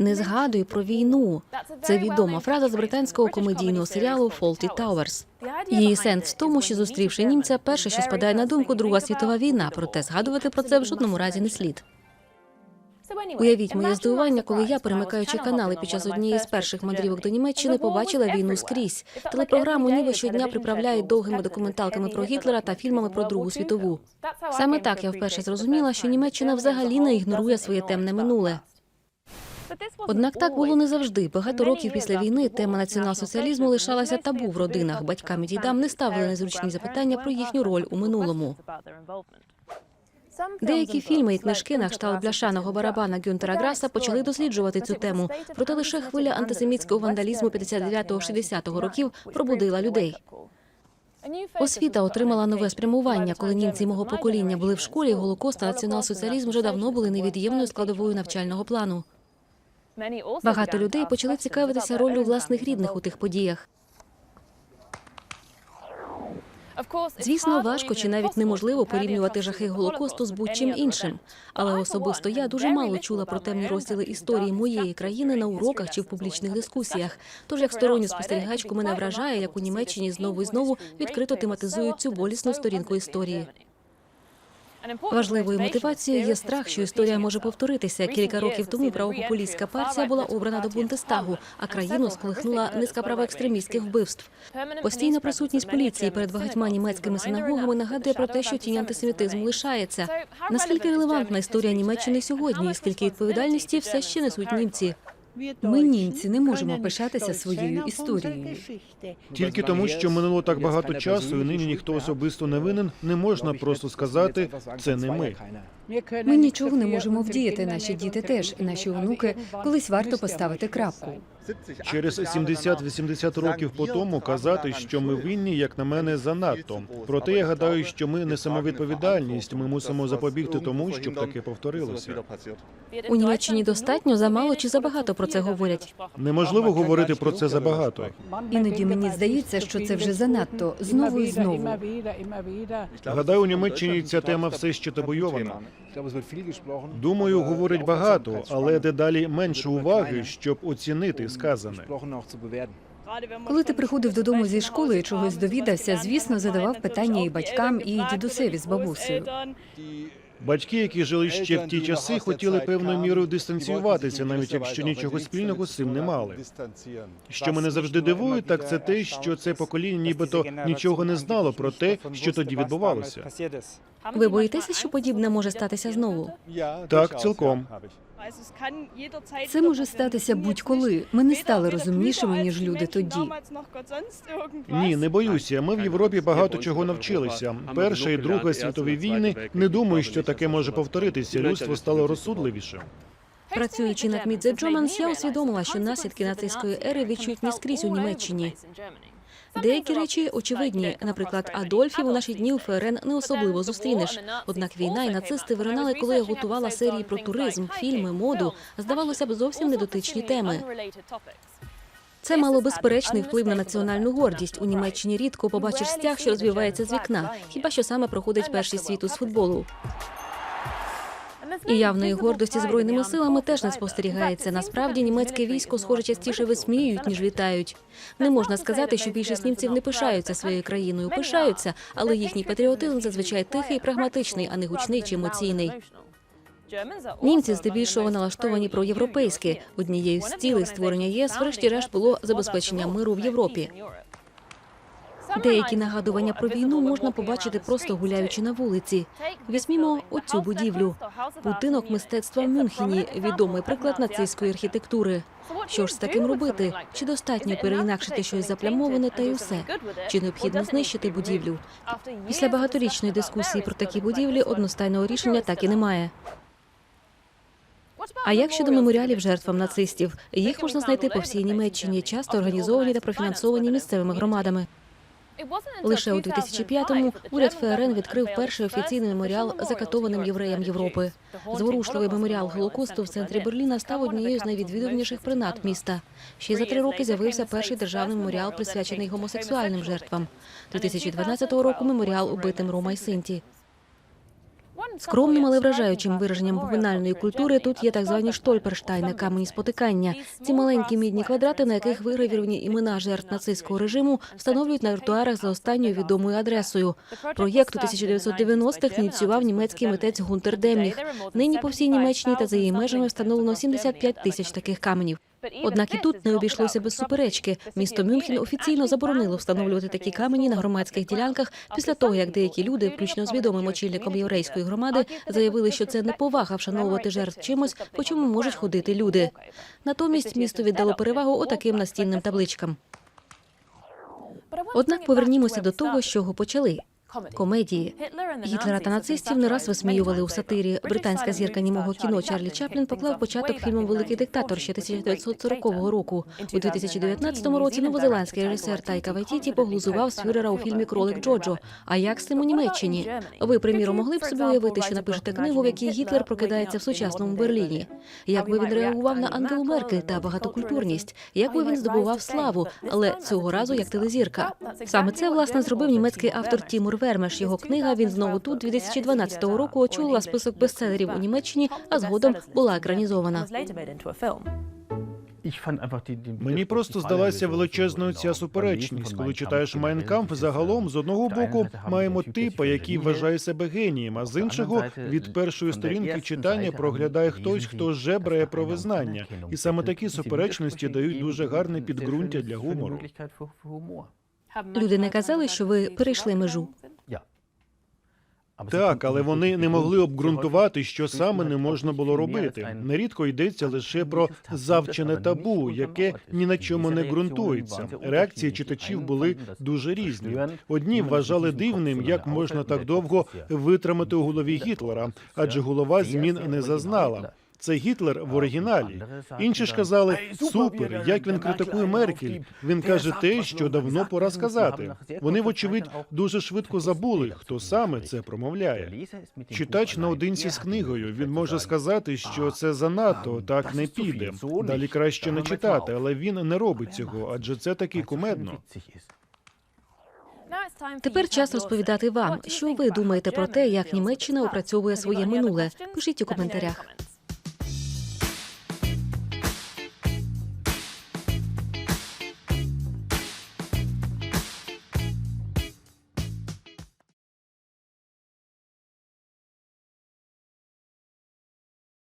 Не згадуй про війну. Це відома фраза з британського комедійного серіалу «Fawlty Towers». Її сенс в тому, що зустрівши німця, перше, що спадає на думку, Друга світова війна. Проте згадувати про це в жодному разі не слід. Уявіть моє здивування, коли я, перемикаючи канали під час однієї з перших мандрівок до Німеччини, побачила війну скрізь. Телепрограму ніби щодня приправляють довгими документалками про Гітлера та фільмами про Другу світову. Саме так я вперше зрозуміла, що Німеччина взагалі не ігнорує своє темне минуле. Однак так було не завжди. Багато років після війни тема націонал-соціалізму лишалася табу в родинах. Батькам і дідам не ставили незручні запитання про їхню роль у минулому. Деякі фільми і книжки на кшталт бляшаного барабана Гюнтера Граса почали досліджувати цю тему. Проте лише хвиля антисемітського вандалізму 59-60 років пробудила людей. Освіта отримала нове спрямування. Коли німці мого покоління були в школі, голокост та націонал-соціалізм вже давно були невід'ємною складовою навчального плану. Багато людей почали цікавитися роллю власних рідних у тих подіях. Звісно, важко чи навіть неможливо порівнювати жахи голокосту з будь-чим іншим. Але особисто я дуже мало чула про темні розділи історії моєї країни на уроках чи в публічних дискусіях. Тож як сторонню спостерігачку мене вражає, як у Німеччині знову і знову відкрито тематизують цю болісну сторінку історії. Важливою мотивацією є страх, що історія може повторитися. Кілька років тому правопопулістська партія була обрана до Бундестагу, а країну сколихнула низка правоекстремістських вбивств. Постійна присутність поліції перед багатьма німецькими синагогами нагадує про те, що тінь антисемітизму лишається. Наскільки релевантна історія Німеччини сьогодні, і скільки відповідальності все ще несуть німці? Ми, німці, не можемо пишатися своєю історією. Тільки тому, що минуло так багато часу, і нині ніхто особисто не винен, не можна просто сказати це не ми. Ми нічого не можемо вдіяти. Наші діти теж, і наші онуки. Колись варто поставити крапку. Через 70-80 років по тому казати, що ми винні, як на мене, занадто. Проте я гадаю, що ми несемо відповідальність. Ми мусимо запобігти тому, щоб таке повторилося. У Німеччині достатньо замало чи забагато про це говорять. Неможливо говорити про це забагато. Іноді мені здається, що це вже занадто знову і знову. Гадаю, у Німеччині ця тема все ще табуйована. Думаю, говорить багато, але дедалі менше уваги, щоб оцінити сказане. Коли ти приходив додому зі школи і чогось довідався, звісно, задавав питання і батькам, і дідусеві з бабусею. Батьки, які жили ще в ті часи, хотіли певною мірою дистанціюватися, навіть якщо нічого спільного з цим не мали. Що мене завжди дивує, так це те, що це покоління нібито нічого не знало про те, що тоді відбувалося. Ви боїтеся, що подібне може статися знову? Так, цілком. Це може статися будь-коли. Ми не стали розумнішими ніж люди тоді. Ні, не боюся. Ми в Європі багато чого навчилися. Перша і друга світові війни. Не думаю, що таке може повторитися. Людство стало розсудливішим. Працюючи над Мідзе Джоманс, я усвідомила, що наслідки нацистської ери відчутні скрізь у Німеччині. Деякі речі очевидні. Наприклад, Адольфів у наші дні у ФРН не особливо зустрінеш. Однак війна і нацисти виринали, коли я готувала серії про туризм, фільми, моду. Здавалося б, зовсім недотичні теми. Це мало безперечний вплив на національну гордість. У Німеччині рідко побачиш стяг, що розвівається з вікна. Хіба що саме проходить перший світу з футболу? І явної гордості збройними силами теж не спостерігається. Насправді німецьке військо, схоже, частіше висміюють ніж вітають. Не можна сказати, що більшість німців не пишаються своєю країною. Пишаються, але їхній патріотизм зазвичай тихий прагматичний, а не гучний чи емоційний. Німці здебільшого налаштовані проєвропейськи. Однією з цілей створення ЄС, врешті-решт, було забезпечення миру в Європі. Деякі нагадування про війну можна побачити просто гуляючи на вулиці. Візьмімо оцю будівлю. Будинок мистецтва в Мюнхені, відомий приклад нацистської архітектури. Що ж з таким робити? Чи достатньо переінакшити щось заплямоване та й усе? Чи необхідно знищити будівлю? Після багаторічної дискусії про такі будівлі одностайного рішення так і немає. А як щодо меморіалів жертвам нацистів? Їх можна знайти по всій Німеччині, часто організовані та профінансовані місцевими громадами. Лише у 2005-му уряд ФРН відкрив перший офіційний меморіал закатованим євреям Європи. Зворушливий меморіал Голокосту в центрі Берліна став однією з найвідвідуваніших принад міста. Ще за три роки з'явився перший державний меморіал, присвячений гомосексуальним жертвам. 2012 року меморіал убитим Рома й Синті. Скромним, але вражаючим вираженням поминальної культури тут є так звані штольперштайни, камені спотикання. Ці маленькі мідні квадрати, на яких вигравіровані імена жертв нацистського режиму, встановлюють на тротуарах за останньою відомою адресою. Проєкт у 1990-х ініціював німецький митець Гунтер Демніх. Нині по всій Німеччині та за її межами встановлено 75 тисяч таких каменів. Однак і тут не обійшлося без суперечки. Місто Мюнхен офіційно заборонило встановлювати такі камені на громадських ділянках після того, як деякі люди, включно з відомим очільником єврейської громади, заявили, що це неповага вшановувати жертв чимось, по чому можуть ходити люди. Натомість місто віддало перевагу отаким настінним табличкам. Однак повернімося до того, з чого почали. Комедії Гітлера та нацистів не раз висміювали у сатирі. Британська зірка німого кіно Чарлі Чаплін поклав початок фільму Великий диктатор ще 1940 року. У 2019 році новозеландський режисер Тайка Вайтіті поглузував з фюрера у фільмі Кролик Джоджо. А як з цим у Німеччині? Ви, приміром, могли б собі уявити, що напишете книгу, в якій Гітлер прокидається в сучасному Берліні? Як би він реагував на Ангелу Меркель та багатокультурність? Як би він здобував славу, але цього разу як телезірка? Саме це власне зробив німецький автор Тімур Вермеш. Його книга він знову тут 2012 року очолила список бестселерів у Німеччині, а згодом була екранізована. Мені просто здалася величезною ця суперечність. Коли читаєш Майнкамп, загалом з одного боку маємо типа, який вважає себе генієм, а з іншого від першої сторінки читання проглядає хтось, хто жебрає про визнання, і саме такі суперечності дають дуже гарне підґрунтя для гумору. Люди не казали, що ви перейшли межу. Так, але вони не могли обґрунтувати, що саме не можна було робити. Нерідко йдеться лише про завчене табу, яке ні на чому не ґрунтується. Реакції читачів були дуже різні. Одні вважали дивним, як можна так довго витримати у голові Гітлера, адже голова змін не зазнала. Це Гітлер в оригіналі. Інші ж казали супер, як він критикує Меркель. Він каже те, що давно пора сказати. Вони, вочевидь, дуже швидко забули, хто саме це промовляє. Читач наодинці з книгою. Він може сказати, що це занадто так не піде. Далі краще не читати, але він не робить цього, адже це таки кумедно. Тепер час розповідати вам, що ви думаєте про те, як Німеччина опрацьовує своє минуле. Пишіть у коментарях.